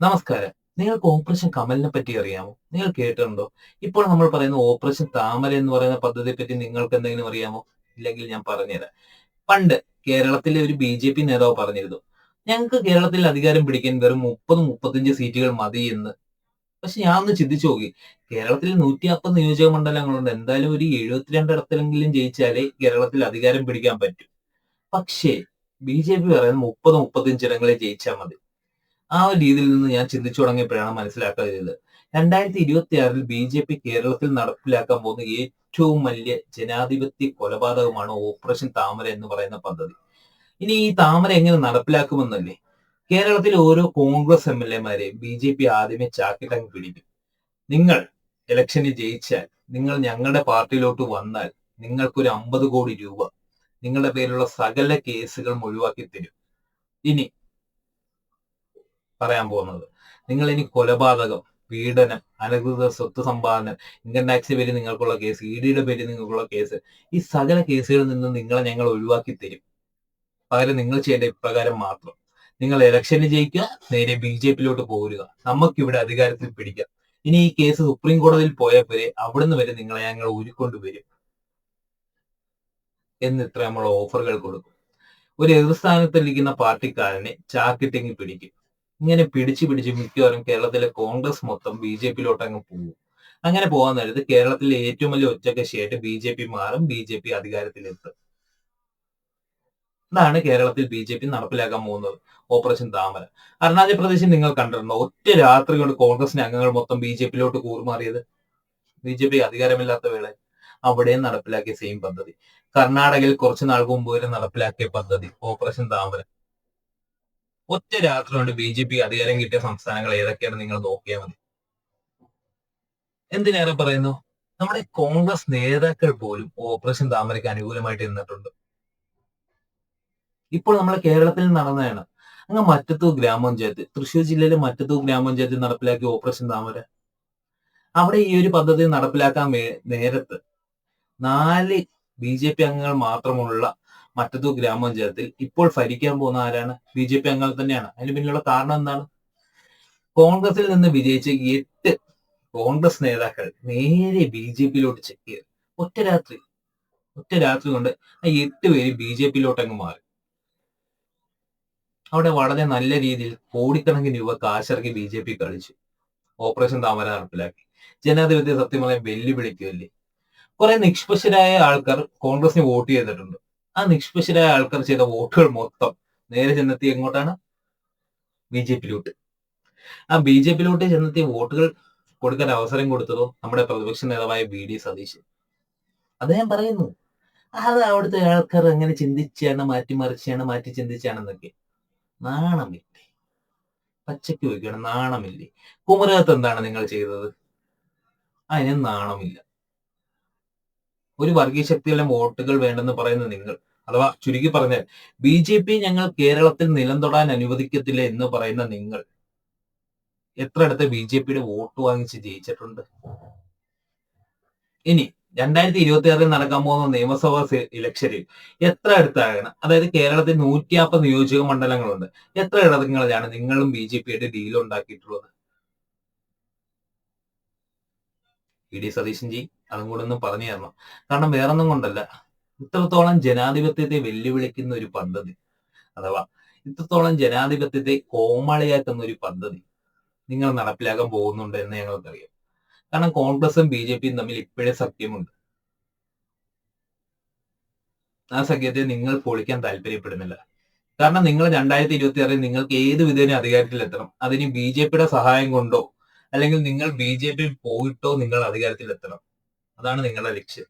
നമസ്കാരം. നിങ്ങൾക്ക് ഓപ്പറേഷൻ കമലിനെ പറ്റി അറിയാമോ? നിങ്ങൾ കേട്ടിട്ടുണ്ടോ? ഇപ്പോൾ നമ്മൾ പറയുന്ന ഓപ്പറേഷൻ താമര എന്ന് പറയുന്ന പദ്ധതിയെ പറ്റി നിങ്ങൾക്ക് എന്തെങ്കിലും അറിയാമോ? ഇല്ലെങ്കിൽ ഞാൻ പറഞ്ഞുതരാം. പണ്ട് കേരളത്തിലെ ഒരു ബി ജെ പി നേതാവ് പറഞ്ഞിരുന്നു ഞങ്ങൾക്ക് കേരളത്തിൽ അധികാരം പിടിക്കാൻ വെറും മുപ്പത് മുപ്പത്തഞ്ച് സീറ്റുകൾ മതി എന്ന്. പക്ഷെ ഞാൻ ഒന്ന് ചിന്തിച്ചു നോക്കി കേരളത്തിൽ നൂറ്റി അപ്പത് നിയോജക മണ്ഡലങ്ങളുണ്ട്. എന്തായാലും ഒരു എഴുപത്തിരണ്ടിടത്തിലെങ്കിലും ജയിച്ചാലേ കേരളത്തിൽ അധികാരം പിടിക്കാൻ പറ്റൂ. പക്ഷേ ബി ജെ പി പറയുന്നത് മുപ്പത് മുപ്പത്തഞ്ച് ഇടങ്ങളിൽ ജയിച്ചാൽ മതി. ആ ഒരു രീതിയിൽ നിന്ന് ഞാൻ ചിന്തിച്ചു തുടങ്ങിയപ്പോഴാണ് മനസ്സിലാക്കുന്നത് രണ്ടായിരത്തി ഇരുപത്തി ആറിൽ ബി ജെ പി കേരളത്തിൽ നടപ്പിലാക്കാൻ പോകുന്ന ഏറ്റവും വലിയ ജനാധിപത്യ കൊലപാതകമാണ് ഓപ്പറേഷൻ താമര എന്ന് പറയുന്ന പദ്ധതി. ഇനി ഈ താമര എങ്ങനെ നടപ്പിലാക്കുമെന്നല്ലേ? കേരളത്തിലെ ഓരോ കോൺഗ്രസ് എം എൽ എമാരെ ബി ജെ പി ആദ്യമേ ചാക്കിട്ടങ്ങ് പിടിക്കും. നിങ്ങൾ ഇലക്ഷനിൽ ജയിച്ചാൽ നിങ്ങൾ ഞങ്ങളുടെ പാർട്ടിയിലോട്ട് വന്നാൽ നിങ്ങൾക്കൊരു അമ്പത് കോടി രൂപ നിങ്ങളുടെ പേരിലുള്ള സകല കേസുകളും ഒഴിവാക്കി തരും. ഇനി പറയാൻ പോകുന്നത്. നിങ്ങൾ ഇനി കൊലപാതകം പീഡനം അനധികൃത സ്വത്ത് സമ്പാദനം ഇൻകം ടാക്സ് പേര് നിങ്ങൾക്കുള്ള കേസ് ഇ ഡിയുടെ പേര് നിങ്ങൾക്കുള്ള കേസ് ഈ സകല കേസുകളിൽ നിന്ന് നിങ്ങളെ ഞങ്ങൾ ഒഴിവാക്കി തരും. പകരം നിങ്ങൾ ചെയ്യേണ്ട ഇപ്രകാരം മാത്രം. നിങ്ങൾ ഇലക്ഷന് ജയിക്കുക നേരെ ബി ജെ പിയിലോട്ട് പോരുക. നമുക്കിവിടെ അധികാരത്തിൽ പിടിക്കാം. ഇനി ഈ കേസ് സുപ്രീം കോടതിയിൽ പോയാൽ പേരെ അവിടുന്ന് വരെ നിങ്ങളെ ഞങ്ങൾ ഊരിക്കൊണ്ട് വരും. എന്ന് ഇത്ര നമ്മൾ ഓഫറുകൾ കൊടുക്കും. ഒരു എതിർസ്ഥാനത്തിരിക്കുന്ന പാർട്ടിക്കാരനെ ചാക്കിട്ടെങ്കിൽ പിടിക്കും. ഇങ്ങനെ പിടിച്ച് പിടിച്ച് മിക്കവാറും കേരളത്തിലെ കോൺഗ്രസ് മൊത്തം ബി ജെ പിയിലോട്ട് അങ്ങ് പോകും. അങ്ങനെ പോകാൻ നേരത്ത് കേരളത്തിലെ ഏറ്റവും വലിയ ഒറ്റക്കശിയായിട്ട് ബി ജെ പി മാറും ബി ജെ പി അധികാരത്തിലെത്തും. ഇതാണ് കേരളത്തിൽ ബി ജെ പി നടപ്പിലാക്കാൻ പോകുന്നത്. ഓപ്പറേഷൻ താമര. അരുണാചൽ പ്രദേശിൽ നിങ്ങൾ കണ്ടിട്ടുണ്ടോ? ഒറ്റ രാത്രി കൊണ്ട് കോൺഗ്രസിന്റെ അംഗങ്ങൾ മൊത്തം ബി ജെ പിയിലോട്ട് കൂറുമാറിയത്. ബി ജെ പി അധികാരമില്ലാത്ത വേള അവിടെയും നടപ്പിലാക്കിയ സെയിം പദ്ധതി. കർണാടകയിൽ കുറച്ചു നാൾക്ക് മുമ്പ് വരെ നടപ്പിലാക്കിയ പദ്ധതി ഓപ്പറേഷൻ താമര. ഒറ്റ രാത്രി കൊണ്ട് ബി ജെ പി അധികാരം കിട്ടിയ സംസ്ഥാനങ്ങൾ ഏതൊക്കെയാണ് നിങ്ങൾ നോക്കിയാൽ മതി. എന്തിനേറെ പറയുന്നു? നമ്മുടെ കോൺഗ്രസ് നേതാക്കൾ പോലും ഓപ്പറേഷൻ താമരയ്ക്ക് അനുകൂലമായിട്ട് നിന്നിട്ടുണ്ട്. ഇപ്പോൾ നമ്മുടെ കേരളത്തിൽ നടന്നതാണ്. അങ്ങ് മറ്റത്തൂർ ഗ്രാമപഞ്ചായത്ത് തൃശൂർ ജില്ലയിലെ മറ്റത്തൂർ ഗ്രാമപഞ്ചായത്തിൽ നടപ്പിലാക്കിയ ഓപ്പറേഷൻ താമര. അവിടെ ഈ ഒരു പദ്ധതി നടപ്പിലാക്കാൻ നേരത്ത് നാല് ബി ജെ പി അംഗങ്ങൾ മാത്രമുള്ള മറ്റത്തൂർ ഗ്രാമപഞ്ചായത്തിൽ ഇപ്പോൾ ഭരിക്കാൻ പോകുന്ന ആരാണ്? ബി ജെ പി അംഗങ്ങൾ തന്നെയാണ്. അതിന് പിന്നിലുള്ള കാരണം എന്താണ്? കോൺഗ്രസിൽ നിന്ന് വിജയിച്ച എട്ട് കോൺഗ്രസ് നേതാക്കൾ നേരെ ബി ജെ പിയിലോട്ട് ചെക്ക് ചെയ്തു ഒറ്റ രാത്രി. ഒറ്റ രാത്രി കൊണ്ട് ആ എട്ട് പേര് ബി ജെ പിയിലോട്ട് അങ്ങ് മാറി. അവിടെ വളരെ നല്ല രീതിയിൽ കോടിക്കണക്കിന് രൂപ കാശിറക്കി ബി ജെ പി കളിച്ചു. ഓപ്പറേഷൻ താമര നടപ്പിലാക്കി. ജനാധിപത്യ സത്യം പറയാൻ വെല്ലുവിളിക്കുമല്ലേ കുറെ നിഷ്പക്ഷരായ ആൾക്കാർ കോൺഗ്രസിന് വോട്ട് ചെയ്തിട്ടുണ്ട്. ആ നിഷ്പക്ഷരായ ആൾക്കാർ ചെയ്ത വോട്ടുകൾ മൊത്തം നേരെ ചെന്നെത്തി എങ്ങോട്ടാണ്? ബി ജെ പിയിലോട്ട് ആ ബി ജെ പിയിലോട്ട് ചെന്നെത്തിയ വോട്ടുകൾ കൊടുക്കാൻ അവസരം കൊടുത്തതോ നമ്മുടെ പ്രതിപക്ഷ നേതാവായ ബി ഡി സതീശൻ. അദ്ദേഹം പറയുന്നു. അത് അവിടുത്തെ ആൾക്കാർ അങ്ങനെ ചിന്തിച്ചാണ് മാറ്റിമറിച്ചാണ് മാറ്റി ചിന്തിച്ചാണെന്നൊക്കെ. നാണമില്ലേ? പച്ചയ്ക്ക് വയ്ക്കണം നാണമില്ലേ? കുമരകത്ത് എന്താണ് നിങ്ങൾ ചെയ്തത്? അതിന് നാണമില്ല. ഒരു വർഗീയ ശക്തികളുടെ വോട്ടുകൾ വേണ്ടെന്ന് പറയുന്ന നിങ്ങൾ. അഥവാ ചുരുക്കി പറഞ്ഞാൽ ബി ജെ പി ഞങ്ങൾ കേരളത്തിൽ നിലം തൊടാൻ അനുവദിക്കത്തില്ല എന്ന് പറയുന്ന നിങ്ങൾ. എത്ര അടുത്ത് ബി ജെ പിയുടെ വോട്ട് വാങ്ങിച്ച് ജയിച്ചിട്ടുണ്ട്? ഇനി രണ്ടായിരത്തി ഇരുപത്തി ആറിൽ നടക്കാൻ പോകുന്ന നിയമസഭാ ഇലക്ഷനിൽ എത്ര അടുത്താകണം അതായത് കേരളത്തിൽ നൂറ്റിയാപ്പത് നിയോജക മണ്ഡലങ്ങളുണ്ട്. എത്ര ഇടങ്ങളിലാണ് നിങ്ങളും ബി ജെ പിയുടെ ഡീൽ ഉണ്ടാക്കിയിട്ടുള്ളത് ഡി സതീശൻ ജി അതും കൂടെ ഒന്ന് പറഞ്ഞു തരണം. കാരണം വേറൊന്നും കൊണ്ടല്ല. ഇത്രത്തോളം ജനാധിപത്യത്തെ വെല്ലുവിളിക്കുന്ന ഒരു പദ്ധതി അഥവാ ഇത്രത്തോളം ജനാധിപത്യത്തെ കോമാളിയാക്കുന്ന ഒരു പദ്ധതി നിങ്ങൾ നടപ്പിലാക്കാൻ പോകുന്നുണ്ട് എന്ന് ഞങ്ങൾക്കറിയാം. കാരണം കോൺഗ്രസും ബി ജെ പിയും തമ്മിൽ ഇപ്പോഴേ സഖ്യമുണ്ട്. ആ സഖ്യത്തെ നിങ്ങൾ പൊളിക്കാൻ താല്പര്യപ്പെടുന്നില്ല. കാരണം നിങ്ങൾ രണ്ടായിരത്തി ഇരുപത്തി ആറിൽ നിങ്ങൾക്ക് ഏത് വിധേന അധികാരത്തിലെത്തണം അതിന് ബി ജെ പിയുടെ സഹായം കൊണ്ടോ അല്ലെങ്കിൽ നിങ്ങൾ ബി ജെ പിയിൽ പോയിട്ടോ നിങ്ങൾ അധികാരത്തിൽ എത്തണം അതാണ് നിങ്ങളുടെ ലക്ഷ്യം.